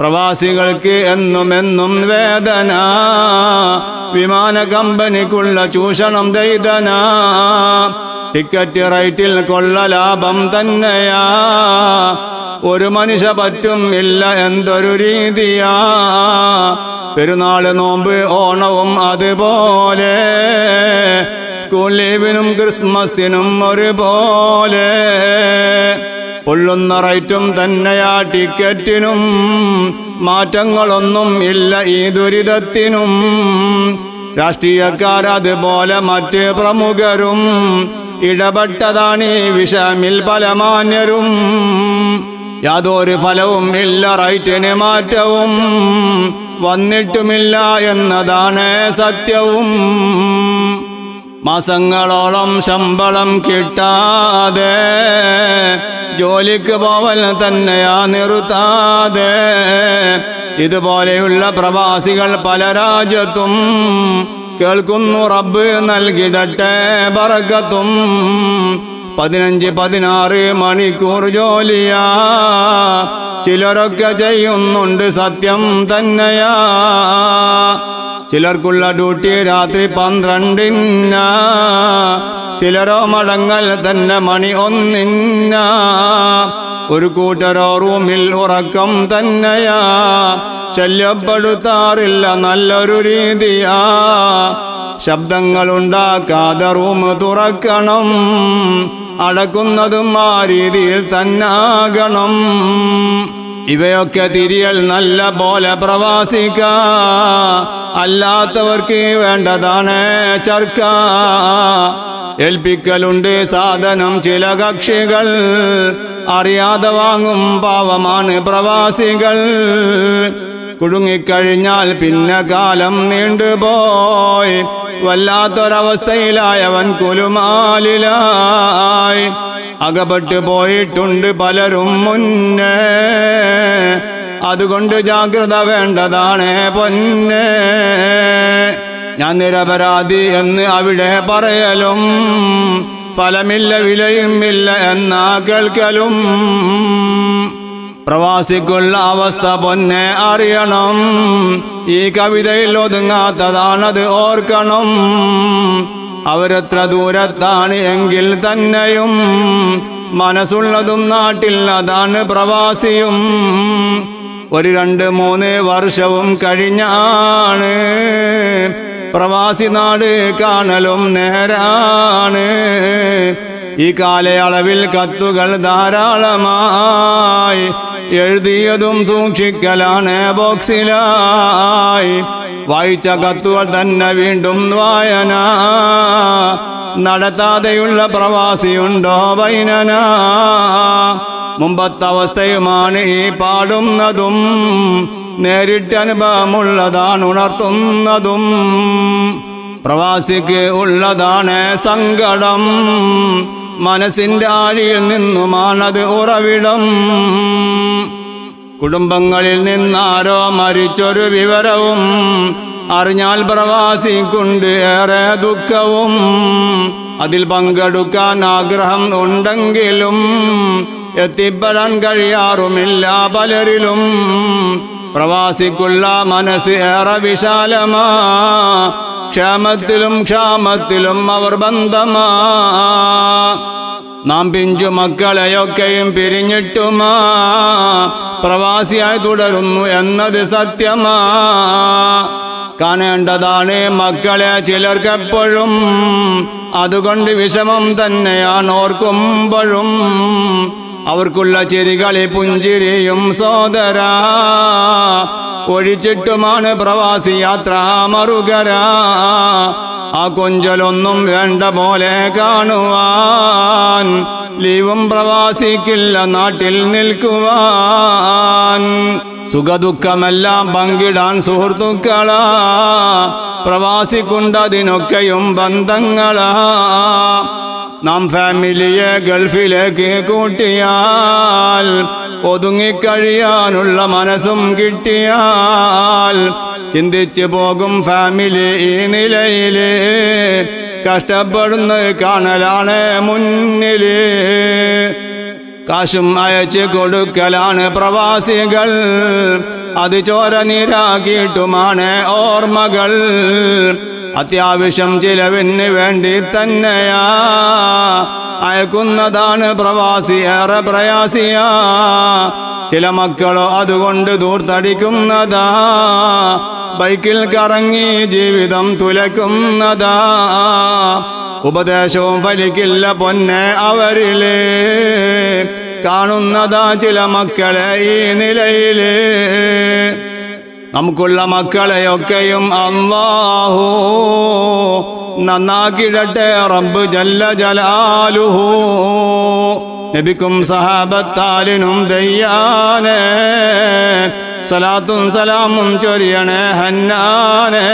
പ്രവാസികൾക്ക് എന്നും എന്നും വേദന. വിമാന കമ്പനിക്കുള്ള ചൂഷണം ദൈതന. ടിക്കറ്റ് റൈറ്റിൽ കൊള്ള ലാഭം തന്നെയാ. ഒരു മനുഷ്യ പറ്റും ഇല്ല എന്തൊരു രീതിയാ. പെരുന്നാൾ നോമ്പ് ഓണവും അതുപോലെ. സ്കൂൾ ലീവിനും ക്രിസ്മസിനും ഒരുപോലെ. പൊള്ളുന്ന റൈറ്റും തന്നെയാ ടിക്കറ്റിനും. മാറ്റങ്ങളൊന്നും ഇല്ല ഈ ദുരിതത്തിനും. രാഷ്ട്രീയക്കാർ അതുപോലെ മറ്റ് പ്രമുഖരും ഇടപെട്ടതാണ് ഈ വിഷമിൽ പല മാന്യരും. യാതൊരു ഫലവും ഇല്ല റൈറ്റിന് മാറ്റവും. വന്നിട്ടുമില്ല എന്നതാണ് സത്യവും. മാസങ്ങളോളം ശമ്പളം കിട്ടാതെ ജോലിക്ക് പോവൽ തന്നെയാ നിർത്താതെ. ഇതുപോലെയുള്ള പ്രവാസികൾ പല രാജ്യത്തും കേൾക്കുന്നു റബ്ബ് നൽകിടട്ടെ ബറക്കത്തും. പതിനഞ്ച് പതിനാറ് മണിക്കൂർ ജോലിയാ. ചിലരൊക്കെ ചെയ്യുന്നുണ്ട് സത്യം തന്നെയാ. ചിലർക്കുള്ള ഡ്യൂട്ടി രാത്രി പന്ത്രണ്ടിന്ന ചിലരോ മടങ്ങൽ തന്നെ മണി ഒന്നിന്ന. ഒരു കൂട്ടരോ റൂമിൽ ഉറക്കം തന്നെയാ ശല്യപ്പെടുത്താറില്ല നല്ലൊരു രീതിയാ. ശബ്ദങ്ങളുണ്ടാക്കാതെ റൂം തുറക്കണം അടക്കുന്നതും ആ രീതിയിൽ തന്നാകണം. ഇവയൊക്കെ തിരിയൽ നല്ല പോലെ പ്രവാസിക്ക. അല്ലാത്തവർക്ക് വേണ്ടതാണ് ചർക്ക. ഏൽപ്പിക്കലുണ്ട് സാധനം ചില കക്ഷികൾ. അറിയാതെ വാങ്ങും പാവമാണ് പ്രവാസികൾ. കുടുങ്ങിക്കഴിഞ്ഞാൽ പിന്നെ കാലം നീണ്ടുപോയി. വല്ലാത്തൊരവസ്ഥയിലായവൻ കുലുമാലിലായി. അകപ്പെട്ടു പോയിട്ടുണ്ട് പലരും മുന്നേ. അതുകൊണ്ട് ജാഗ്രത വേണ്ടതാണ് പൊന്നേ. ഞാൻ നിരപരാധി എന്ന് അവിടെ പറയലും. ഫലമില്ല വിലയും ഇല്ല എന്നാ കേൾക്കലും. പ്രവാസിക്കുള്ള അവസ്ഥ പൊന്നെ അറിയണം. ഈ കവിതയിൽ ഒതുങ്ങാത്തതാണത് ഓർക്കണം. അവരെത്ര ദൂരത്താണ് എങ്കിൽ തന്നെയും മനസ്സുള്ളതും നാട്ടിൽ അതാണ് പ്രവാസിയും. ഒരു രണ്ട് മൂന്ന് വർഷവും കഴിഞ്ഞാണ് പ്രവാസി നാട് കാണലും നേരാണ്. ഈ കാലയളവിൽ കത്തുകൾ ധാരാളമായി എഴുതിയതും സൂക്ഷിക്കലാണ് ബോക്സിലായി. വായിച്ച കത്തുകൾ തന്നെ വീണ്ടും വായന. നടത്താതെയുള്ള പ്രവാസിയുണ്ടോ വൈനന. മുമ്പത്തെ അവസ്ഥയുമാണ് ഈ പാടുന്നതും. നേരിട്ട് അനുഭവമുള്ളതാണ് ഉണർത്തുന്നതും പ്രവാസിക്ക് ഉള്ളതാണ് സങ്കടം. മനസ്സിന്റെ ആഴിയിൽ നിന്നുമാണത് ഉറവിടം. കുടുംബങ്ങളിൽ നിന്നാരോ മരിച്ചൊരു വിവരവും അറിഞ്ഞാൽ പ്രവാസിക്കുണ്ട് ഏറെ ദുഃഖവും. അതിൽ പങ്കെടുക്കാൻ ആഗ്രഹം ഉണ്ടെങ്കിലും എത്തിപ്പെടാൻ കഴിയാറുമില്ല പലരിലും. പ്രവാസിക്കുള്ള മനസ്സ് ഏറെ വിശാലമാ. ക്ഷേമത്തിലും ക്ഷാമത്തിലും അവർ ബന്ധമാ. നാം പിഞ്ചു മക്കളെയൊക്കെയും പിരിഞ്ഞിട്ടുമാ. പ്രവാസിയായി തുടരുന്നു എന്നത് സത്യമാ. കാണേണ്ടതാണ് മക്കളെ ചിലർക്കെപ്പോഴും അതുകൊണ്ട് വിഷമം തന്നെയാണ് ഓർക്കുമ്പോഴും. അവർക്കുള്ള ചിരികളി പുഞ്ചിരിയും സോദരാ. ഒഴിച്ചിട്ടുമാണ് പ്രവാസി യാത്ര മറുകരാ. ആ കൊഞ്ചലൊന്നും വേണ്ട പോലെ കാണുവാൻ. ലീവും പ്രവാസിക്കില്ല നാട്ടിൽ നിൽക്കുവാൻ. സുഖദുഃഖമെല്ലാം പങ്കിടാൻ സുഹൃത്തുക്കളാ. പ്രവാസിക്കുണ്ടതിനൊക്കെയും ബന്ധങ്ങളാ. നാം ഫാമിലിയെ ഗൾഫിലേക്ക് കൂട്ടിയാൽ ഒതുങ്ങിക്കഴിയാനുള്ള മനസ്സും കിട്ടിയാൽ ചിന്തിച്ചു പോകും ഫാമിലി ഈ നിലയിൽ. കഷ്ടപ്പെടുന്നത് കാണലാണ് മുന്നിൽ കാശും അയച്ച് കൊടുക്കലാണ് പ്രവാസികൾ. അത് ചോര നീരാക്കിയിട്ടുമാണ് ഓർമ്മകൾ. അത്യാവശ്യം ചിലവിന് വേണ്ടി തന്നെയാ അയക്കുന്നതാണ് പ്രവാസി ഏറെ പ്രയാസിയ. ചില മക്കളോ അതുകൊണ്ട് ദൂർത്തടിക്കുന്നതാ. ബൈക്കിൽ കറങ്ങി ജീവിതം തുലക്കുന്നതാ. ഉപദേശവും ഫലിക്കില്ല പൊന്നെ അവരിൽ. കാണുന്നതാ ചില മക്കളെ ഈ നിലയിൽ. നമുക്കുള്ള മക്കളെയൊക്കെയും അള്ളാഹു നന്നാക്കിടട്ടെ റബ്ബ് ജല്ല ജലാലുഹു. നബിക്കും സഹാബത്താലിനും ദയ്യാനെ സലാത്തും സലാമും ചൊരിയണേ ഹന്നാനേ.